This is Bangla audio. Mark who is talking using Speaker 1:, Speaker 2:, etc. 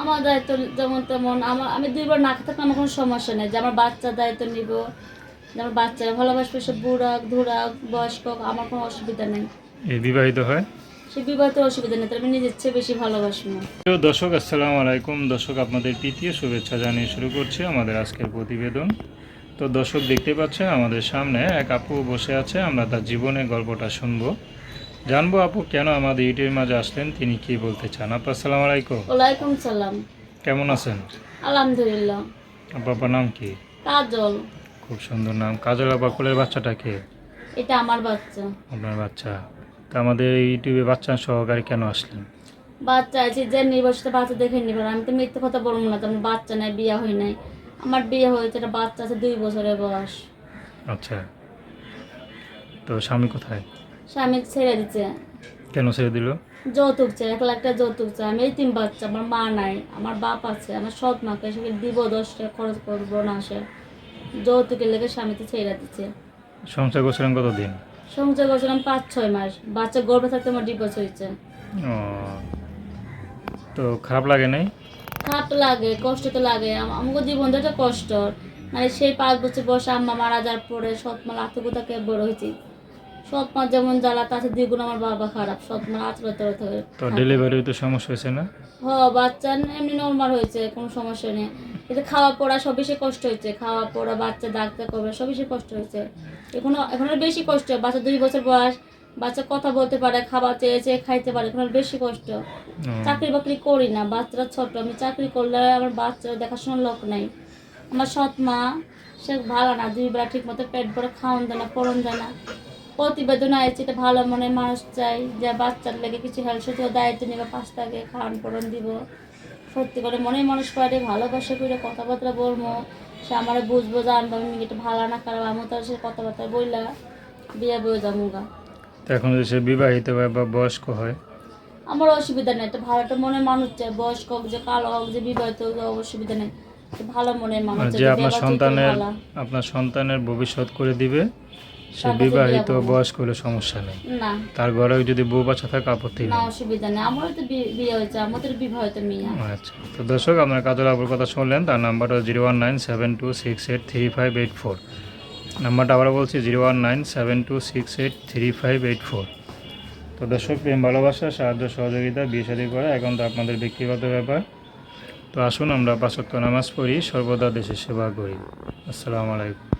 Speaker 1: আমার দায়িত্ব যেমন তেমন আমার আমি দুইবার না থাকলে আমার কোনো সমস্যা নেই। যে আমার বাচ্চার দায়িত্ব নিব যে আমার বাচ্চারা ভালোবাসবে সে বুড়া ধুরা বয়স্ক আমার কোনো অসুবিধা নেই।
Speaker 2: এই বিবাহিত হয়?
Speaker 1: সে বিবাহিত অসুবিধা নেই তার আমি নিজের চেয়ে বেশি ভালোবাসবো
Speaker 2: দর্শক আসসালামু আলাইকুম। দর্শক আপনাদের তৃতীয় শুভেচ্ছা জানিয়ে শুরু করছি আমাদের আজকের প্রতিবেদন। তো দর্শক দেখতে পাচ্ছেন আমাদের সামনে এক আপু বসে আছে আমরা তার জীবনের গল্পটা শুনব। জানব আপু কেন আমাদের ইউটিউবের মাঝে আসলেন? তিনি কি বলতে চান? আপু আসসালামু আলাইকুম।
Speaker 1: ওয়ালাইকুম সালাম।
Speaker 2: কেমন আছেন?
Speaker 1: আলহামদুলিল্লাহ।
Speaker 2: আপু আপনার নাম কি?
Speaker 1: কাজল।
Speaker 2: খুব সুন্দর নাম। কাজল আপা কোলের বাচ্চাটা কে?
Speaker 1: এটা আমার বাচ্চা।
Speaker 2: আপনার বাচ্চা। তা আমাদের ইউটিউবে বাচ্চা সহকারে কেন আসলেন?
Speaker 1: বাচ্চা আছে যে নির্বাচিত বাচ্চা দেখে নিবার আমি তো মিথ্যে কথা বলব না তো আমার বাচ্চা নাই বিয়ে হয় নাই। আমার বিয়ে হয়েছে একটা বাচ্চা আছে দুই বছরের বয়স।
Speaker 2: আচ্ছা। তো স্বামী কোথায়?
Speaker 1: স্বামী ছেড়ে দিচ্ছে
Speaker 2: কেন ছেড়ে দিল?
Speaker 1: যৌতুক চাই এক লাখ টাকা যৌতুক চাই। আমি এই তিন বাচ্চা আমার মা নাই আমার বাপ আছে আমার সৎ মাকে সেখানে দিব দশ টাকা খরচ করব না সে। যৌতুকের লেগে স্বামীতে ছেড়ে দিচ্ছে
Speaker 2: সংসার করছিলেন কতদিন?
Speaker 1: সংসার করছিলাম পাঁচ ছয় মাস। বাচ্চা গর্ভে থাকতে আমার ডিভোর্স হয়েছে।
Speaker 2: ও তো খারাপ লাগে নাই?
Speaker 1: খারাপ লাগে কষ্ট তো লাগে। আম- আমাকে জীবনটা একটা কষ্ট। মানে সেই পাঁচ বছর বয়সে আম্মা মারা যাওয়ার পরে সৎ মা আত্মকতাকে বড় হয়েছি। সৎ মা যেমন জ্বালা তাতে দ্বিগুণ আমার বাবা খারাপ। সৎ মা আত্মকতা থাকে
Speaker 2: তো ডেলিভারি তো সমস্যা হয়েছে না?
Speaker 1: হ বাচ্চা এমনি নর্মাল হয়েছে কোনো সমস্যা নেই। কিন্তু খাওয়া পড়া সব বেশি কষ্ট হয়েছে। খাওয়া পড়া বাচ্চা ডাক্তার করবে সব বেশি কষ্ট হয়েছে। এখনও এখন বেশি কষ্ট। বাচ্চা দুই বছর বয়স বাচ্চা কথা বলতে পারে খাবার চেয়ে চেয়ে খাইতে পারে এখন বেশি কষ্ট। চাকরি বাকরি করি না বাচ্চারা ছোট। আমি চাকরি করলে আমার বাচ্চারা দেখাশোনার লোক নাই। আমার সৎ মা সে ভালো না দুই বেলা ঠিক মতো পেট ভরে খাওয়ান দেয় না পরন দেয় না। প্রতিবেদন আছে এটা ভালো মনে মানুষ চাই যে বাচ্চার লেগে কিছু হেল্প সত্যি দায়িত্ব নেবে পাঁচ টাকা খাওয়ান পরন দিব। সত্যি করে মনে মানুষ পারে ভালোবাসা করে কথাবার্তা বলব। সে আমার বুঝব জানব আমি এটা ভালো না খারাপ আমি তার সে কথাবার্তা বললা বিয়ে বয়ে যাব গা
Speaker 2: তো এখন যদি সে বিবাহিত হয় বা বয়স্ক হয়?
Speaker 1: আমার অসুবিধা নেই একটা ভালো একটা মনের মানুষ চাই বয়স্ক হোক যে কালো হোক যে বিবাহিত হোক অসুবিধা নেই। ভালো মনের মানুষ চাই,
Speaker 2: যে আপনার সন্তানের। আপনার সন্তানের ভবিষ্যৎ করে দিবে সে বিবাহিত। বয়স্ক হলে সমস্যা নেই।
Speaker 1: না।
Speaker 2: তার ঘরে যদি বউ বাচ্চা থাকে আপত্তি নেই।
Speaker 1: অসুবিধা নেই। আমারও তো বিয়ে হয়েছে আমাদের বিবাহিত মেয়ে।
Speaker 2: আচ্ছা। তো দর্শক আপনার কাজল আপুর কথা শুনলেন তার নাম্বারটা zero one nine seven two six eight three five eight four. নাম্বারটা আবার বলছি zero one nine seven two six eight three five eight four. তো দর্শক প্রেম ভালোবাসা সাহায্য সহযোগিতা বিয়ে শাদী করা এখন তো আপনাদের ব্যক্তিগত ব্যাপার। তো আসুন আমরা পাঁচক্য নামাজ পড়ি সর্বদা দেশের সেবা করি। আসসালামু আলাইকুম।